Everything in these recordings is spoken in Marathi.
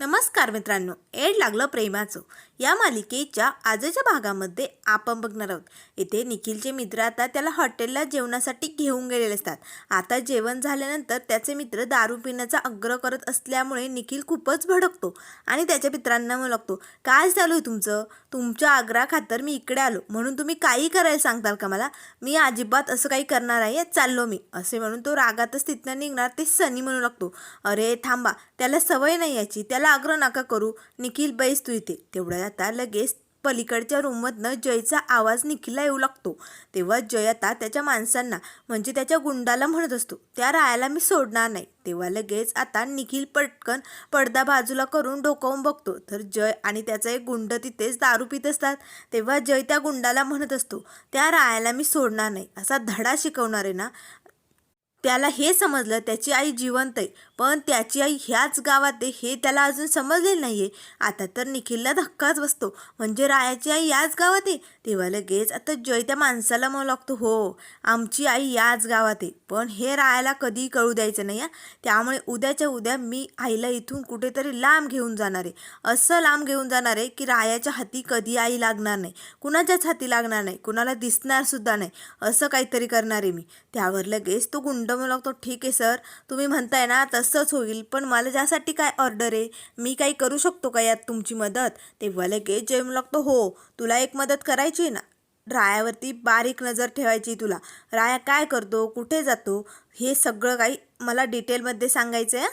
नमस्कार मित्रांनो एड लागलं प्रेमाचं. या मालिकेच्या आजच्या भागामध्ये आपण बघणार आहोत. इथे निखिलचे मित्र आता त्याला हॉटेलला जेवणासाठी घेऊन गेलेले असतात. आता जेवण झाल्यानंतर त्याचे मित्र दारू पिण्याचा आग्रह करत असल्यामुळे निखिल खूपच भडकतो आणि त्याच्या मित्रांना म्हणू लागतो काय चालू आहे तुमचं? तुमच्या आग्रहाखातर मी इकडे आलो. म्हणून तुम्ही काही करायला सांगताल का मला? मी अजिबात असं काही करणार आहे चाललो मी. असे म्हणून तो रागातच तिथनं निघणार ते सनी म्हणू लागतो अरे थांबा त्याला सवय नाही याची. त्याला आग्रह नका करू. निखिल बैस तू इथे. तेवढ्या आता लगेच पलीकडच्या रूममधनं जयचा आवाज निखिलला येऊ लागतो. तेव्हा जय आता त्याच्या माणसांना म्हणजे त्याच्या गुंडाला म्हणत असतो त्या रायाला मी सोडणार नाही. तेव्हा लगेच आता निखिल पटकन पडदा बाजूला करून डोकावून बघतो. तर जय आणि त्याचा एक गुंड तिथेच दारू पित असतात. तेव्हा जय त्या गुंडाला म्हणत असतो त्या रायाला मी सोडणार नाही. असा धडा शिकवणार आहे ना त्याला हे समजलं त्याची आई जिवंत आहे. पण त्याची आई ह्याच गावात आहे हे त्याला अजून समजलेलं नाही आहे आता तर निखिलला धक्काच बसतो. म्हणजे रायाची आई याच गावात आहे? तेव्हा लगेच आता जय त्या माणसाला मग लागतो. हो आमची आई याच गावात आहे. पण हे रायाला कधी कळू द्यायचं नाही हा. त्यामुळे उद्याच्या उद्या मी आईला इथून कुठेतरी लांब घेऊन जाणार आहे. असं लांब घेऊन जाणार आहे की रायाच्या हाती कधी आई लागणार नाही. कुणाच्याच हाती लागणार नाही. कुणाला दिसणार सुद्धा नाही. असं काहीतरी करणार आहे मी. त्यावर लगेच तो गुंड म्हणू लागतो. ठीक आहे सर. तुम्ही म्हणताय ना तसंच होईल. पण मला ज्यासाठी काय ऑर्डर आहे मी काही करू शकतो का यात तुमची मदत? तेव्हा लगेच जय म्हणू लागतो. हो तुला एक मदत करायची आहे ना रायावरती बारीक नजर ठेवायची तुला. राया काय करतो? कुठे जातो? हे सगळं काही मला डिटेलमध्ये सांगायचं आहे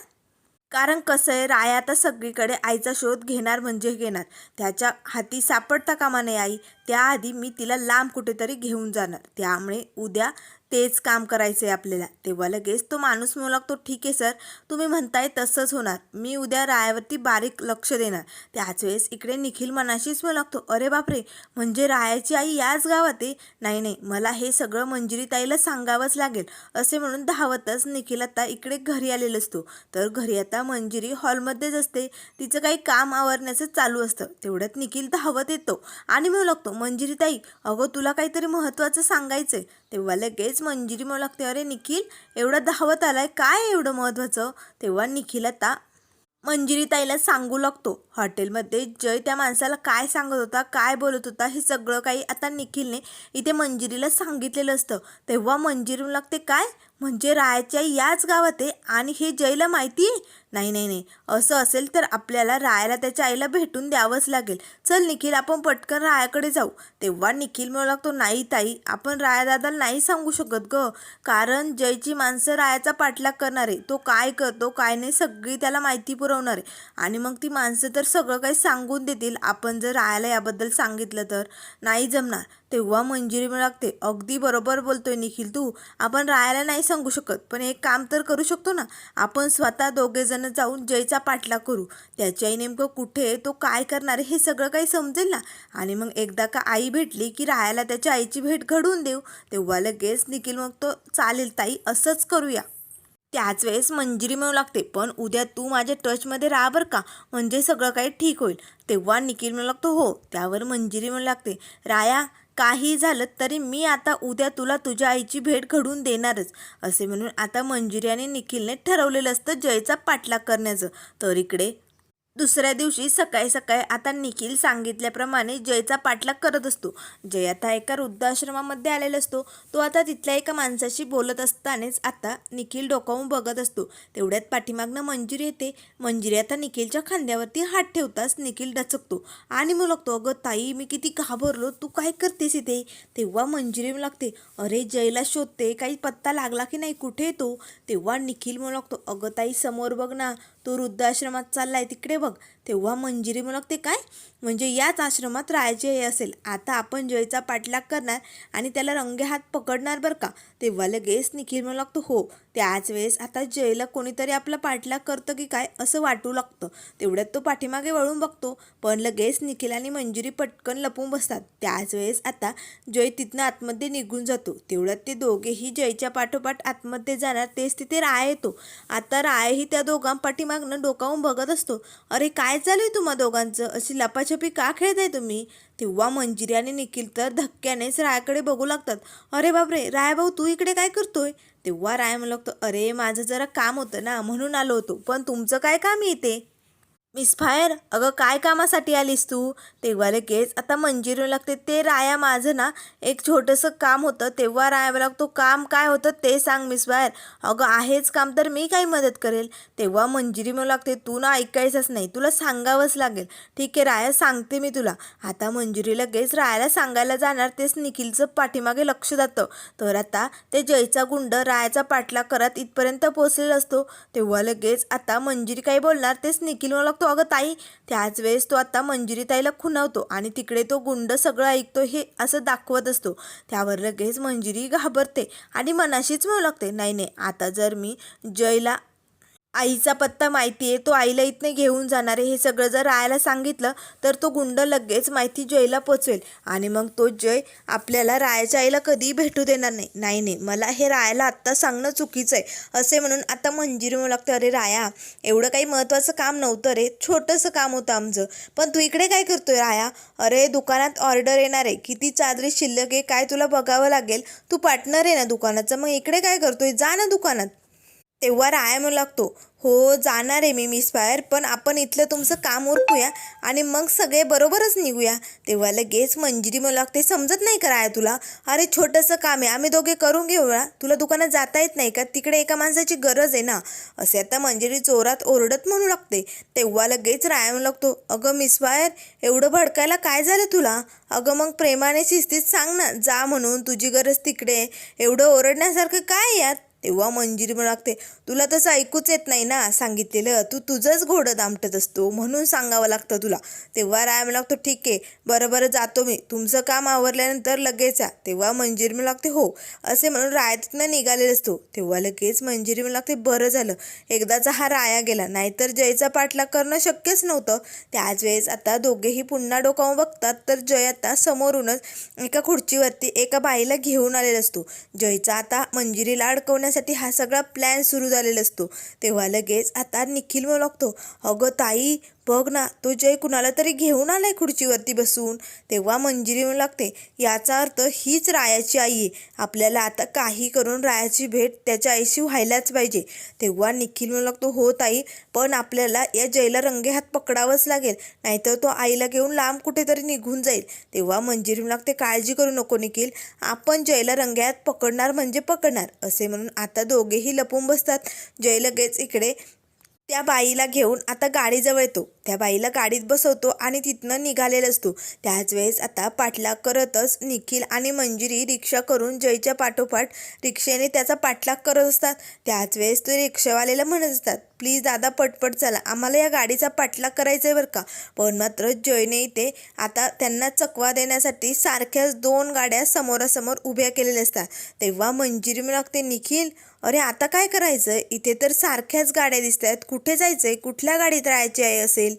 कारण कसं आहे राया आता सगळीकडे आईचा शोध घेणार म्हणजे घेणार. त्याच्या हाती सापडता कामा नाही आई. त्याआधी मी तिला लांब कुठेतरी घेऊन जाणार. त्यामुळे उद्या तेच काम करायचं आहे आपल्याला. तेव्हा लगेच तो माणूस म्हणू लागतो ठीक आहे सर तुम्ही म्हणताय तसंच होणार. मी उद्या रायावरती बारीक लक्ष देणार. त्याच वेळेस इकडे निखिल मनाशीच म्हणू लागतो अरे बापरे म्हणजे रायाची आई याच गावात आहे? नाही नाही मला हे सगळं मंजिरी ताईला सांगावंच लागेल. असे म्हणून धावतच निखिल आता इकडे घरी आलेला असतो. तर घरी आता मंजिरी हॉलमध्येच असते. तिचं काही काम आवरण्याचं चालू असतं. तेवढ्यात निखिल धावत येतो आणि म्हणू लागतो मंजिरी ताई अगं तुला काहीतरी महत्त्वाचं सांगायचं आहे तेव्हा लगेच मंजिरी म्हणू लागते अरे निखिल एवढं धावत आलाय काय एवढं महत्त्वाचं? तेव्हा निखिल आता मंजिरी ताईला सांगू लागतो. हॉटेलमध्ये जय त्या माणसाला काय सांगत होता काय बोलत होता हे सगळं काही आता निखिलने इथे मंजिरीला सांगितलेलं असतं. तेव्हा मंजिरी लागते काय? म्हणजे रायाच्या याच गावात आहे आणि हे जयला माहिती नाही नाही नाही. असं असेल तर आपल्याला रायाला त्याच्या आईला भेटून द्यावंच लागेल. चल निखिल आपण पटकन रायाकडे जाऊ. तेव्हा निखिल म्हणू लागतो नाही ताई आपण रायादादाला नाही सांगू शकत ग. कारण जयची माणसं रायाचा पाठलाग करणार आहे तो काय करतो काय नाही सगळी त्याला माहिती पुरवणार आहे. आणि मग ती माणसं तर सगळं काही सांगून देतील. आपण जर रायाला याबद्दल सांगितलं तर. नाही जमणार. तेव्हा मंजिरी म्हणू लागते. अगदी बरोबर बोलतोय निखिल तू. आपण रायाला नाही सांगू शकत पण एक काम तर करू शकतो ना. आपण स्वतः दोघे जण जाऊन जयचा पाठलाग करू. त्याची आई नेमकं कुठे आहे, तो काय करणार आहे हे सगळं काही समजेल ना? आणि मग एकदा का आई भेटली की रायाला त्याच्या आईची भेट घडवून देऊ. तेव्हा लगेच निखिल मग तो चालेल ताई असंच करूया. त्याच वेळेस मंजिरी मिळू लागते. पण उद्या तू माझ्या टचमध्ये राहा बरं का म्हणजे सगळं काही ठीक होईल. तेव्हा निखिल म्हणू लागतो हो. त्यावर मंजिरी म्हणू लागते. राया काही झालं तरी मी आता उद्या तुला तुझ्या आईची भेट घडवून देणारच असे म्हणून आता मंजिरी आणि निखिलने ठरवलेलं असतं जयचा पाठलाग करण्याचं. तर इकडे दुसऱ्या दिवशी सकाळी सकाळी आता निखिल सांगितल्याप्रमाणे जयचा पाठलाग करत असतो. जय आता एका वृद्धाश्रमामध्ये आलेला असतो. तो आता तिथल्या एका माणसाशी बोलत असतानाच आता निखिल डोकावून बघत असतो. तेवढ्यात पाठीमागनं मंजिरी येते. मंजिरी आता निखिलच्या खांद्यावरती हात ठेवताच निखिल डचकतो. आणि मग लागतो अगं ताई मी किती घाबरलो. तू काय करतेस इथे? तेव्हा मंजिरी लागते. अरे जयला शोधते. काही पत्ता लागला की नाही? कुठे तो? तेव्हा निखिल म्हणू लागतो. अगं ताई समोर बघ ना. तो वृद्धाश्रमात चाललाय तिकडे बघ. तेव्हा मंजिरी म्हणू लागते काय? म्हणजे याच आश्रमात राहायचे हे असेल. आता आपण जयचा पाठलाग करणार आणि त्याला रंगे हात पकडणार बरं का? तेव्हा लगेच निखिल म्हणू लागतो हो. त्याच वेळेस आता जयला कोणीतरी आपला पाठलाग करतं की काय असं वाटू लागतं. तेवढ्यात तो पाठीमागे वळून बघतो. पण लगेच निखिल आणि मंजिरी पटकन लपून बसतात. त्याच वेळेस आता जय तिथनं आतमध्ये निघून जातो. तेवढ्यात ते दोघेही जयच्या पाठोपाठ आतमध्ये जाणार. तेच तिथे राय येतो. आता रायही त्या दोघां पाठीमागनं डोकावून बघत असतो. अरे काय काय चालू आहे तुम्हा दोघांचं? अशी लपाछपी का खेळताय तुम्ही? तेव्हा मंजिरी आणि निखिल तर धक्क्यानेच रायाकडे बघू लागतात. अरे बापरे राय भाऊ तू इकडे काय करतोय? तेव्हा राय म्हणू लागतो अरे माझं जरा काम होतं ना म्हणून आलो होतो. पण तुमचं काय काम येते मिस फायर अगं काय कामासाठी आलीस तू? तेव्हा लगेच आता मंजिरी लागते ते राया माझं ना एक छोटंसं काम होतं तेव्हा राया मला तो काम काय होतं ते सांग मिस फायर अगं आहेच काम तर मी काही मदत करेल. तेव्हा मंजिरी मला लागते तू ना ऐकायचंच नाही तुला सांगावंच लागेल. ठीक आहे राया सांगते मी तुला. आता मंजिरी लगेच रायाला सांगायला जाणार तेच निखिलचं पाठीमागे लक्ष जातं. तर आता ते जयचा गुंड रायाचा पाठलाग करत इथपर्यंत पोचलेला असतो. तेव्हा लगेच आता मंजिरी काही बोलणार तेच निखिल मला लागतो अगं ताई त्याच वेळेस तो आता मंजिरी ताईला खुणावतो आणि तिकडे तो गुंड सगळं ऐकतो हे असं दाखवत असतो. त्यावर लगेच मंजिरी घाबरते आणि मनाशीच म्हणू लागते नाही नाही आता जर मी जयला आईचा पत्ता माहिती आहे तो आईला इथनं घेऊन जाणार आहे. हे सगळं जर रायाला सांगितलं तर तो गुंड लगेच माहिती जयला पोचवेल. आणि मग तो जय आपल्याला रायाच्या आईला कधीही भेटू देणार नाही. नाही नाही मला हे रायाला आत्ता सांगणं चुकीचं आहे. असे म्हणून आता मंजिरी म्हणू लागतं अरे राया एवढं काही महत्त्वाचं काम नव्हतं रे. छोटंसं काम होतं आमचं. पण तू इकडे काय करतोय राया? अरे दुकानात ऑर्डर येणार आहे. किती चादरी शिल्लक आहे काय तुला बघावं लागेल? तू पार्टनर आहे ना दुकानाचं. मग इकडे काय करतोय? जा ना दुकानात. तेव्हा राया म्हणू लागतो. हो जाणार आहे मी मिस फायर पण आपण इथलं तुमचं काम उरकूया आणि मग सगळे बरोबरच निघूया. तेव्हा लगेच मंजिरी म्हणू लागते समजत नाही का राया तुला? अरे छोटंसं काम आहे आम्ही दोघे करून घेऊया तुला दुकानात जाता येत नाही का? तिकडे एका माणसाची गरज आहे ना. असे आता मंजिरी जोरात ओरडत म्हणू लागते. तेव्हा लगेच राया म्हणू लागतो. अगं मिस फायर एवढं भडकायला काय झालं तुला? अगं मग प्रेमाने शिस्तीत सांग ना. जा म्हणून तुझी गरज तिकडे एवढं ओरडण्यासारखं काय आहे यात? तेव्हा मंजिरी म्हणू लागते तुला तसं ऐकूच येत नाही ना सांगितलेलं. तू तुझंच घोडं दामटत असतो म्हणून सांगावं लागतं तुला. तेव्हा राय म्हणू लागतो ठीक आहे बरं बरं जातो मी. तुमचं काम आवरल्यानंतर लगेच या. तेव्हा मंजिरी म्हणू लागते हो. असे म्हणून राया तिथनं निघालेला असतो. तेव्हा लगेच मंजिरी म्हणू लागते बरं झालं. एकदाचा हा राया गेला. नाहीतर जयचा पाठलाग करणं शक्यच नव्हतं. त्याच वेळेस आता दोघेही पुन्हा डोकावून बघतात तर जय आता समोरूनच एका खुर्चीवरती एका बाईला घेऊन आलेला असतो. जयचा आता मंजिरीला करण्यासाठी हा सगळा प्लॅन सुरू झालेला असतो. तेव्हा लगेच आता निखिल म्हणू लागतो अगं ताई बघ ना तो जय कुणाला तरी घेऊन आलाय खुर्चीवरती बसून. तेव्हा मंजिरी येऊ लागते याचा अर्थ हीच रायाची आई आहे. आपल्याला आता काही करून रायाची भेट त्याच्या आईशी व्हायलाच पाहिजे. तेव्हा निखिल म्हणू लागतो हो ताई पण आपल्याला या जयला रंगे हात पकडावंच लागेल. नाहीतर तो आईला घेऊन लांब कुठेतरी निघून जाईल. तेव्हा मंजिरी म्हणू लागते काळजी करू नको निखिल. आपण जयला रंगे हात पकडणार म्हणजे पकडणार. असे म्हणून आता दोघेही लपून बसतात. जय लगेच इकडे त्या बाईला घेऊन आता गाडीजवळ येतो. त्या बाईला गाडीत बसवतो आणि तिथनं निघालेला असतो. त्याच वेळेस आता पाठलाग करतच निखिल आणि मंजिरी रिक्षा करून जयच्या पाठोपाठ रिक्षेने त्याचा पाठलाग करत असतात. त्याच वेळेस ते रिक्षावाल्याला म्हणत असतात प्लीज दादा पटपट चला. आम्हाला या गाडीचा पाठलाग करायचा आहे बरं का? पण मात्र जयने इथे आता त्यांना चकवा देण्यासाठी सारख्याच दोन गाड्या समोरासमोर उभ्या केलेल्या असतात. तेव्हा मंजिरी लागते निखिल अरे आता काय करायचं? इथे तर सारख्याच गाड्या दिसत आहेत कुठे जायचं आहे कुठल्या गाडीत राहायची आहे असेल?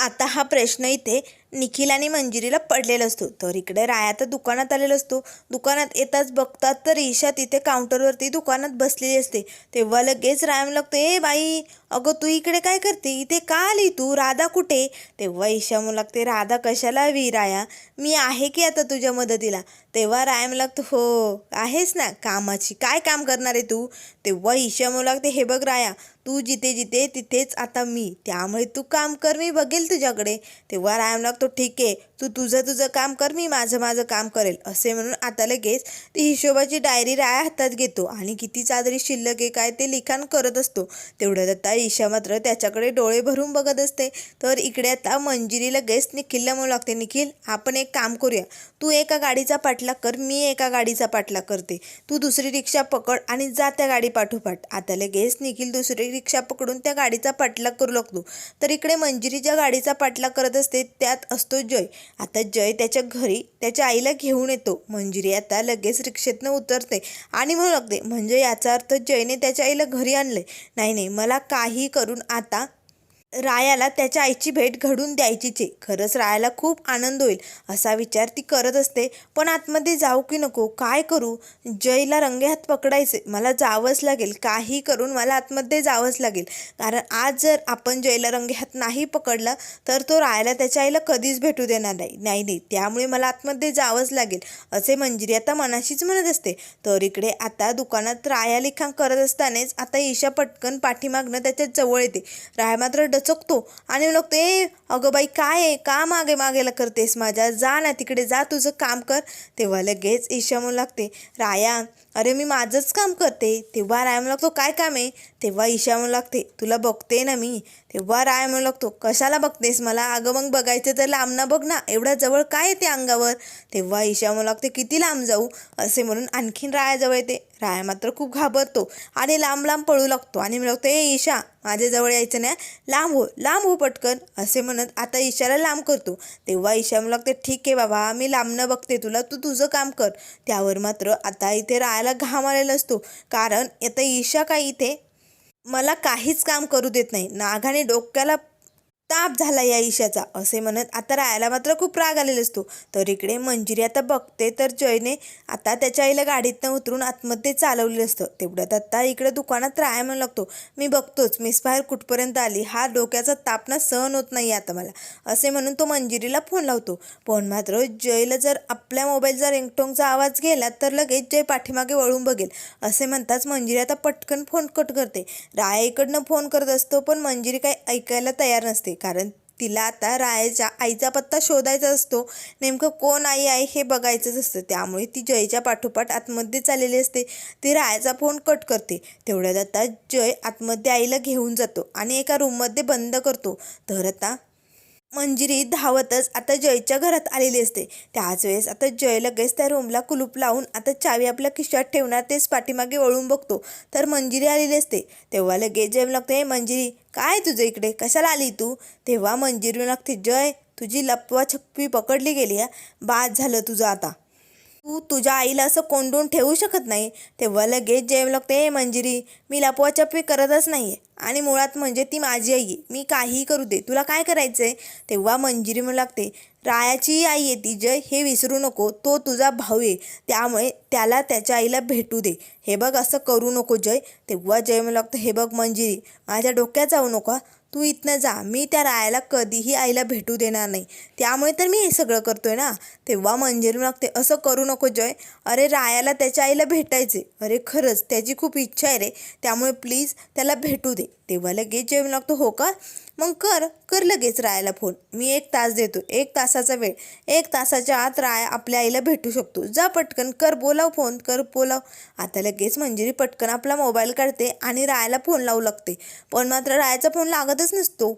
आता हा प्रश्न इथे निखिल आणि मंजिरीला पडलेला असतो. तर इकडे राया तर दुकानात आलेला असतो. दुकानात येताच बघतात तर ईशा तिथे काउंटरवरती दुकानात बसलेली असते. तेव्हा लगेच राया लागतो ए बाई अगं तू इकडे काय करते? इथे का आली तू? राधा कुठे? तेव्हा ईशा म्हणू लागते राधा कशाला हवी राया? मी आहे की आता तुझ्या मदतीला? तेव्हा रायम लागतो हो आहेस ना? कामाची काय काम करणार आहे तू? तेव्हा ईशा म्हणू लागते हे बघ राया तू जिथे जिथे तिथेच आता मी. त्यामुळे तू काम कर मी बघेल तुझ्याकडे. तेव्हा राय म्हणू लागतो ठीक आहे तू तुझं तुझं काम कर मी माझं माझं काम करेल. असे म्हणून आता लगेच ती हिशोबाची डायरी राया हातात घेतो आणि किती चादरी शिल्लक आहे काय ते लिखाण करत असतो. तेवढ्यात आता ईशा मात्र त्याच्याकडे डोळे भरून बघत असते. तर इकडे आता मंजिरी लगेच निखिलला म्हणू लागते निखिल आपण एक काम करूया. तू एका गाडीचा पाठलाग कर मी एका गाडीचा पाठलाग करते. तू दुसरी रिक्षा पकड आणि जा त्या गाडी पाठोपाठ. आता लगेच निखिल दुसरी रिक्षा पकडून त्या गाडीचा पाठलाग करू लागतो. तर इकडे मंजिरी ज्या गाडीचा पाठलाग करत असते त्यात असतो जय. आता जय त्याच्या घरी त्याच्या आईला घेऊन येतो. मंजिरी आता लगेच रिक्षेतनं उतरते आणि म्हणू लागते म्हणजे याचा अर्थ जयने त्याच्या आईला घरी आणलंय. नाही नाही मला काही करून आता रायाला त्याच्या आईची भेट घडून द्यायचीच आहे. खरंच रायाला खूप आनंद होईल असा विचार ती करत असते. पण आतमध्ये जाऊ की नको? काय करू? जयला रंगे हात पकडायचे. मला जावंच लागेल. काही करून मला आतमध्ये जावंच लागेल. कारण आज जर आपण जयला रंगे हात नाही पकडला तर तो रायाला त्याच्या आईला कधीच भेटू देणार नाही. नाही नाही. त्यामुळे मला आतमध्ये जावंच लागेल असे मंजिरी आता मनाशीच म्हणत असते. तर इकडे आता दुकानात राया लिखाण करत असतानाच आता ईशा पटकन पाठीमागणं त्याच्याजवळ येते. राया मात्र दचकतो आणि म्हणतो ए अगं बाई काय आहे? का मागे मागेला करतेस माझ्या? जा ना तिकडे जा तुझं काम कर. तेव्हा लगेच ईशा म्हणू लागते राया अरे मी माझंच काम करते. तेव्हा राय म्हणू लागतो काय काम आहे? तेव्हा ईशा म्हणू लागते तुला बघते ना मी. तेव्हा राय म्हणू लागतो कशाला बघतेस मला? अगं मग बघायचं तर लांब ना बघ ना. एवढ्या जवळ काय येते अंगावर? तेव्हा ईशा म्हणू लागते किती लांब जाऊ? असे म्हणून आणखीन रायाजवळ येते. राया मात्र खूप घाबरतो आणि लांब लांब पळू लागतो आणि मी लागतो ए ईशा माझ्याजवळ यायचं नाही. लांब हो लांब हो पटकन. असे म्हणत आता ईशाला लांब करतो. तेव्हा ईशा म्हणू लागते ठीक आहे बाबा मी लांबनं बघते तुला. तू तुझं काम कर. त्यावर मात्र आता इथे पायाला घाम आलेला असतो. कारण आता ईशा काय इथे मला काहीच काम करू देत नाही. नागाने डोक्याला ताप झाला या ईशाचा असे म्हणत आता रायाला मात्र खूप राग आलेला असतो. तर इकडे मंजिरी आता बघते तर जयने आता त्याच्या आईला गाडीतनं उतरून आतमध्ये चालवलेलं असतं. तेवढ्यात आत्ता इकडे दुकानात राया म्हणू लागतो मी बघतोच मिस बाहेर कुठपर्यंत आली? हा डोक्याचा तापना सहन होत नाही आता मला. असे म्हणून तो मंजिरीला फोन लावतो. पण मात्र जयला जर आपल्या मोबाईलचा रिंगटोंगचा आवाज गेला तर लगेच जय पाठीमागे वळून बघेल. असे म्हणताच मंजिरी आता पटकन फोन कट करते. राया इकडनं फोन करत असतो पण मंजिरी काही ऐकायला तयार नसते. कारण तिला आता रायाच्या आईचा पत्ता शोधायचा असतो. नेमकं कोण आई आहे हे बघायचंच असतं. त्यामुळे ती जयच्या पाठोपाठ आतमध्ये चाललेली असते. ती रायाचा फोन कट करते. तेवढ्यात आता जय आतमध्ये आईला घेऊन जातो आणि एका रूममध्ये बंद करतो. तर आता मंजिरी धावतच आता जयच्या घरात आलेली असते. त्याच वेळेस आता जय लगेच त्या रूमला कुलूप लावून आता चावी आपल्या खिशात ठेवणार तेच पाठीमागे वळून बघतो. तर मंजिरी आलेली असते. तेव्हा लगेच जय लागते मंजिरी काय तुझं इकडे? कशाला आली तू? तेव्हा मंजिरी लागते जय तुझी लपवा छप्पी पकडली गेली आहे बाद झालं तुझं आता. तू तुझ्या आईला असं कोंडून ठेवू शकत नाही. तेव्हा लगेच जेव लागते मंजिरी मी लपवाछपवी करतच नाही आहे आणि मुळात म्हणजे ती माझी आई आहे. मी काहीही करू दे. तुला काय करायचं आहे तेव्हा मंजिरी म्हणू लागते रायाची आई आहे ती जय हे विसरू नको. तो तुझा भाऊ आहे. त्यामुळे त्याला त्याच्या आईला भेटू दे. हे बघ असं करू नको जय. तेव्हा जय म्हणू लागतो हे बघ मंजिरी माझ्या डोक्यात जाऊ नको. तू इथनं जा. मी त्या रायाला कधीही आईला भेटू देणार नाही. त्यामुळे तर मी हे सगळं करतोय ना? तेव्हा मंजिरी लागते असं करू नको जय. अरे रायाला त्याच्या आईला भेटायचे अरे खरंच. त्याची खूप इच्छा आहे रे. त्यामुळे प्लीज त्याला भेटू दे. तेव्हा लगेच जेवण लागतो. हो का? मग कर. कर लगेच रायाला फोन. मी एक तास देतो. एक तासाचा वेळ. एक तासाच्या आत राया आपल्या आईला भेटू शकतो. जा पटकन. कर बोलाव फोन. कर बोलाव. आता लगेच मंजिरी पटकन आपला मोबाईल काढते आणि रायाला फोन लावू लागते. पण मात्र रायाचा फोन लागत लागतच नसतो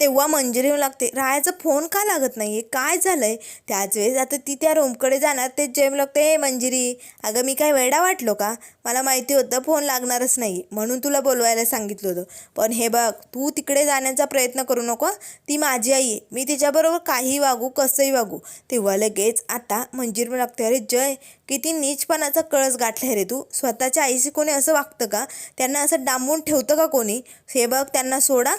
तेव्हा मंजिरी येऊ लागते. रायाचा फोन का लागत नाही आहे काय झालं आहे त्याच वेळेस आता ती त्या रूमकडे जाणार ते जेम लागते हे मंजिरी अगं मी काय वेडा वाटलो का? मला माहिती होतं फोन लागणारच नाही म्हणून तुला बोलवायला सांगितलं होतं. पण हे बघ तू तिकडे जाण्याचा प्रयत्न करू नको ती माझी आई आहे. मी तिच्याबरोबर काही वागू कसंही वागू. तेव्हा लगेच आता मंजिरी म्हणू लागते. अरे जय किती नीचपणाचा कळस गाठला रे तू. स्वतःच्या आईशी कोणी असं वागतं का? त्यांना असं डांबून ठेवतं का कोणी? हे बघ त्यांना सोडा.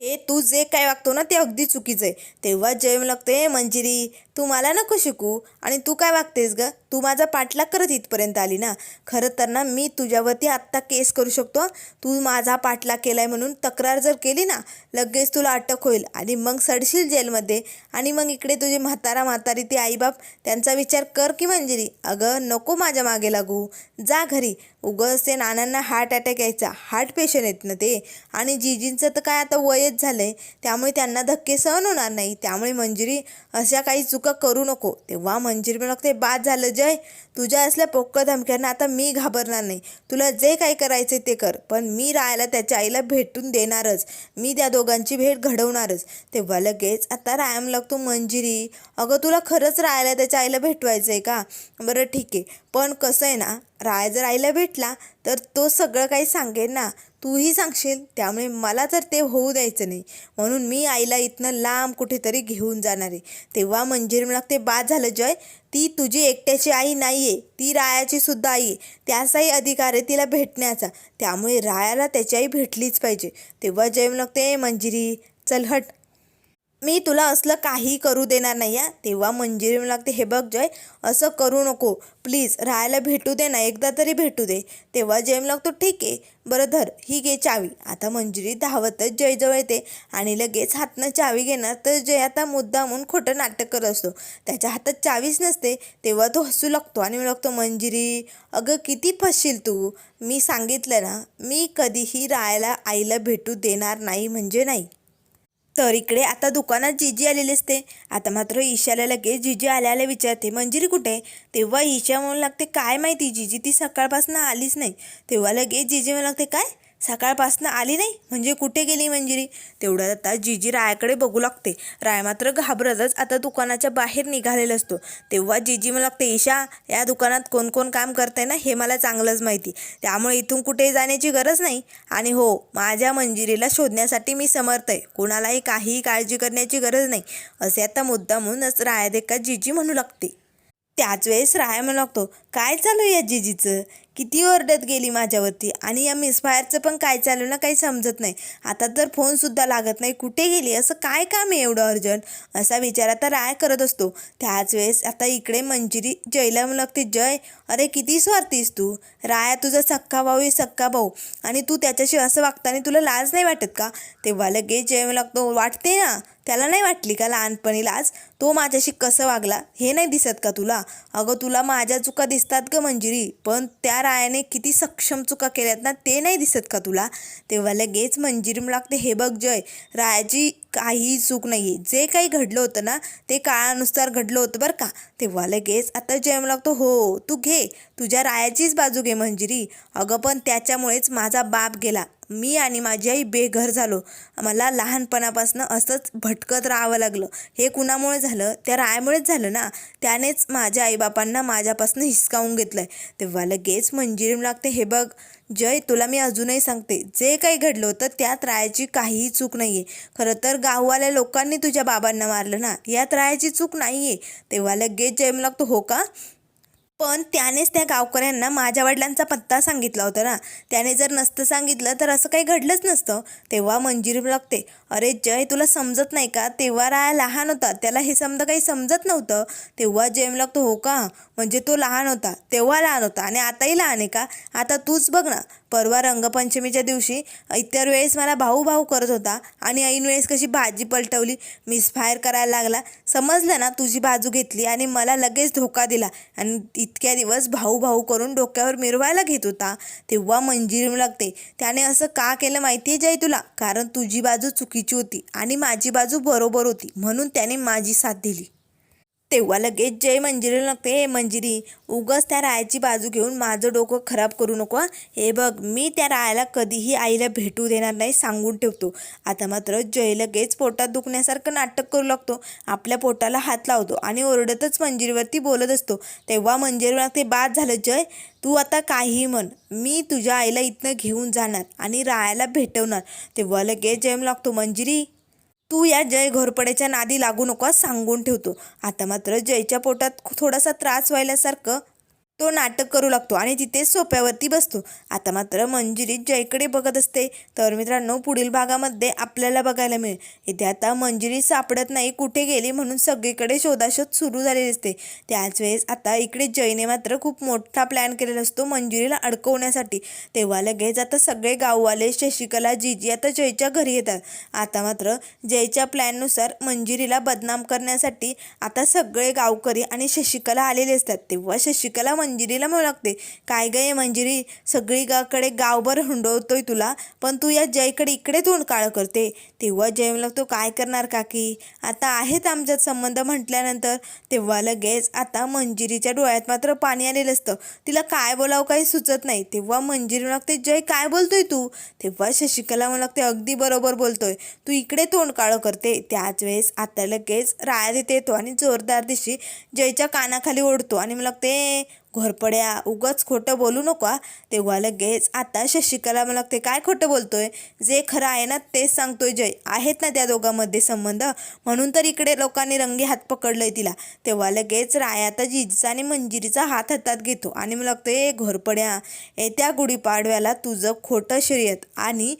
हे तू जे काय वागतो ना ते अगदी चुकीचं आहे. तेव्हा जय लागते मंजिरी तू मला नको शिकू. आणि तू काय वागतेस ग? तू माझा पाठलाग करत इथपर्यंत आली ना. खरं तर ना मी तुझ्यावरती आत्ता केस करू शकतो तू माझा पाठलाग केलाय म्हणून तक्रार जर केली ना लगेच तुला अटक होईल. आणि मग सडशील जेलमध्ये. आणि मग इकडे तुझी म्हातारा म्हातारी ते आईबाप त्यांचा विचार कर की मंजिरी अगं नको माझ्या मागे लागू. जा घरी. उगंच ते नानांना हार्ट अटॅक यायचा. हार्ट पेशंट आहेत ना ते. आणि जिजींचं तर काय आता वयच झालं आहे त्यामुळे त्यांना धक्के सहन होणार नाही. त्यामुळे मंजिरी अशा काही चुका करू नको. तेव्हा मंजिरी म्हणू लागते बाद झालं जय. तुझ्या असल्या पोक्क धमक्यांना आता मी घाबरणार नाही. तुला जे काही करायचे ते कर. पण मी रायाला त्याच्या आईला भेटून देणारच. मी त्या दोघांची भेट घडवणारच. तेव्हा लगेच आता रायाम लागतो मंजिरी. अगं तुला खरंच रायाला त्याच्या आईला भेटवायचं आहे का? बरं ठीक आहे. पण कसं आहे ना राय जर आईला भेटला तर तो सगळं काही सांगेल ना. तूही सांगशील त्यामुळे मला तर ते होऊ द्यायचं नाही. म्हणून मी आईला इथनं लांब कुठेतरी घेऊन जाणार आहे. तेव्हा मंजिरी लागते बाद झालं जय. ती तुझी एकट्याची आई नाही आहे ती रायाची सुद्धा आई आहे. त्याचाही अधिकार आहे तिला भेटण्याचा. त्यामुळे रायाला त्याची आई भेटलीच पाहिजे. तेव्हा जय म्हणते मंजिरी चल हट. मी तुला असलं काही करू देणार नाही या तेव्हा मंजिरी लागते हे बघ जय असं करू नको. प्लीज राहायला भेटू दे ना एकदा तरी भेटू दे. तेव्हा जय लागतो ठीक आहे बरं धर ही घे चावी. आता मंजिरी धावतच जयजवळ येते आणि लगेच हातनं चावी घेणार तर जय आता मुद्दा म्हणून खोटं नाटक करत असतो. त्याच्या हातात चावीच नसते तेव्हा तो हसू लागतो आणि मी लागतो मंजिरी अगं किती फसशील तू? मी सांगितलं ना मी कधीही राहायला आईला भेटू देणार नाही म्हणजे नाही. तर इकडे आता दुकानात जिजी आलेली असते. आता मात्र ईशाला लगेच जिजी आल्याला विचारते मंजिरी कुठे तेव्हा ईशा म्हणू लागते काय माहिती जिजी ती सकाळपासून आलीच नाही. तेव्हा लगेच जीजी म्हणू लागते काय? सकाळपासून आली नाही? म्हणजे कुठे गेली मंजिरी? तेवढ्यात आता जीजी रायाकडे बघू लागते. राय मात्र घाबरतच आता दुकानाच्या बाहेर निघालेला असतो. तेव्हा जीजी मला लागते ईशा या दुकानात कोण कोण काम करते ना? हे मला चांगलंच माहिती. त्यामुळे इथून कुठे जाण्याची गरज नाही. आणि हो माझ्या मंजिरीला शोधण्यासाठी मी समर्थ आहे. कोणालाही काहीही काळजी करण्याची गरज नाही. असे आता मुद्दा म्हणूनच राया देखा म्हणू लागते. त्याच वेळेस राया म्हणू लागतो काय चालू आहे या जिजीचं? किती ओरडत गेली माझ्यावरती. आणि या मिसफायरचं पण काय चालू ना काही समजत नाही. आता तर फोनसुद्धा लागत नाही. कुठे गेली? असं काय काम आहे एवढं अर्जंट? असा विचार आता राय करत असतो. त्याच वेळेस आता इकडे मंजिरी जयला लागते जय अरे किती स्वार्थीस तू? राया तुझा सक्का भाऊ आहे सक्का भाऊ. आणि तू त्याच्याशी असं वागताना तुला लाज नाही वाटत का? तेव्हा लगेच जय लागतो वाटते ना? त्याला नाही वाटली का लहानपणी लाज? तो माझ्याशी कसं वागला? हे नाही दिसत का तुला? अगं तुला माझ्या चुका दिसतात ग मंजिरी. पण त्या रायाने किती सक्षम चुका केल्यात ना ते नाही दिसत का तुला? तेव्हा लगेच मंजिरी लागते हे बघ जय रायाची काहीही चूक नाही आहे जे काही घडलं होतं ना ते काळानुसार घडलं होतं बरं का. तेव्हा लगेच आता जय लागतो हो तू घे. तुझ्या रायाचीच बाजू घे मंजिरी. अगं पण त्याच्यामुळेच माझा बाप गेला. मी आणि माझी आई बेघर झालो. मला लहानपणापासून असंच भटकत राहावं लागलं. हे कुणामुळे झालं? त्या रायामुळेच झालं ना? त्यानेच माझ्या आईबापांना माझ्यापासून हिसकावून घेतलं आहे तेव्हा लगेच मंजिरीम लागते हे बघ जय तुला मी अजूनही सांगते. जे काही घडलं होतं त्यात रायाची काहीही चूक नाही आहे खरं तर गाववाल्या लोकांनी तुझ्या बाबांना मारलं ना? यात रायाची चूक नाही आहे तेव्हा लगेच जय लागतो हो का? पण त्यानेच त्या गावकऱ्यांना माझ्या वडिलांचा पत्ता सांगितला होता ना. त्याने जर नसतं सांगितलं तर असं काही घडलंच नसतं. तेव्हा मंजिरी लागते अरे जय तुला समजत नाही का? तेव्हा राया लहान होता. त्याला हे समजा काही समजत नव्हतं. तेव्हा जेम लागतो हो का? म्हणजे तो लहान होता. तेव्हा लहान होता. आणि आताही लहान आहे का? आता तूच बघ ना. परवा रंगपंचमीच्या दिवशी इतर वेळेस मला भाऊ भाऊ करत होता आणि ऐन वेळेस कशी भाजी पलटवली मिसफायर करायला लागला. समजलं ना तुझी बाजू घेतली आणि मला लगेच धोका दिला. आणि इतक्या दिवस भाऊ भाऊ करून डोक्यावर मिरवायला घेत होता. तेव्हा मंजिरी लागते. त्याने असं का केलं माहिती आहे जाई तुला? कारण तुझी बाजू चुकीची होती आणि माझी बाजू बरोबर होती म्हणून त्याने माझी साथ दिली. तेव्हा लगेच जय मंजिरीला लागते हे मंजिरी उगस त्या रायाची बाजू घेऊन माझं डोकं खराब करू नको हे. बघ मी त्या रायाला कधीही आईला भेटू देणार नाही सांगून ठेवतो. आता मात्र जय लगेच पोटात दुखण्यासारखं नाटक करू लागतो. आपल्या पोटाला हात लावतो आणि ओरडतच मंजिरीवरती बोलत असतो. तेव्हा मंजिरीवर लागते बाद झालं जय तू आता काहीही म्हण. मी तुझ्या आईला इथनं घेऊन जाणार आणि रायाला भेटवणार. तेव्हा लगेच जयम लागतो मंजिरी तू या जय घोरपडेच्या नादी लागू नकोस सांगून ठेवतो. आता मात्र जयच्या पोटात थोडासा त्रास व्हायल्यासारखं तो नाटक करू लागतो आणि तिथे सोप्यावरती बसतो. आता मात्र मंजिरी जयकडे बघत असते. तर मित्रांनो पुढील भागामध्ये आपल्याला बघायला मिळेल. इथे आता मंजिरी सापडत नाही कुठे गेली म्हणून सगळीकडे शोधाशोध सुरू झालेली असते. त्याच वेळेस आता इकडे जयने मात्र खूप मोठा प्लॅन केलेला असतो मंजिरीला अडकवण्यासाठी. तेव्हा लगेच आता सगळे गाववाले शशिकला जीजी आता जयच्या घरी येतात. आता मात्र जयच्या प्लॅननुसार मंजिरीला बदनाम करण्यासाठी आता सगळे गावकरी आणि शशिकला आलेले असतात. तेव्हा शशिकला मंजिरीला म्हणू लागते. काय गे मंजिरी सगळी गाकडे गावभर हुंडवतोय तुला पण तू या जयकडे इकडे तोंड काळ करते. तेव्हा जय म्हणू लागतो काय करणार काकी? आता आहेत आमच्यात संबंध म्हटल्यानंतर तेव्हा लगेच आता मंजिरीच्या डोळ्यात मात्र पाणी आलेलं असतं. तिला काय बोलावं काही सुचत नाही. तेव्हा मंजिरी म्हणू लागते जय काय बोलतोय तू? तेव्हा शशिकला म्हणू लागते अगदी बरोबर बोलतोय. तू इकडे तोंड काळं करते. त्याच वेळेस आता लगेच राया तिथे येतो आणि जोरदार दिशी जयच्या कानाखाली ओढतो आणि मला लागते घोरपड्या उगाच खोटं बोलू नको तेव्हा लगेच आता शशिकला मला लागते काय खोटं बोलतोय? जे खरं आहे ना तेच सांगतोय जय. आहेत ना त्या दोघांमध्ये संबंध? म्हणून तर इकडे लोकांनी रंगी हात पकडलंय तिला. तेव्हा लगेच राया आता जिजा आणि मंजिरीचा हात हातात घेतो आणि मला लागतं ए घोरपड्या येत्या गुढीपाडव्याला तुझं खोटं शर्यत आणि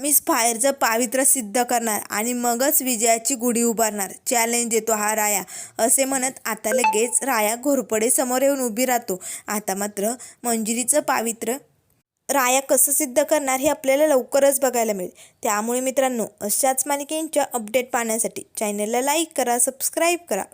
मी फायरचं पावित्र्य सिद्ध करणार आणि मगच विजयाची गुढी उभारणार. चॅलेंज देतो हा राया असे म्हणत आता लगेच राया घोरपडे समोर येऊन उभी राहतो. आता मात्र मंजिरीचं पावित्र्य राया कसं सिद्ध करणार हे आपल्याला लवकरच बघायला मिळेल. त्यामुळे मित्रांनो अशाच मालिकेंच्या अपडेट पाहण्यासाठी चॅनलला लाईक करा सबस्क्राईब करा.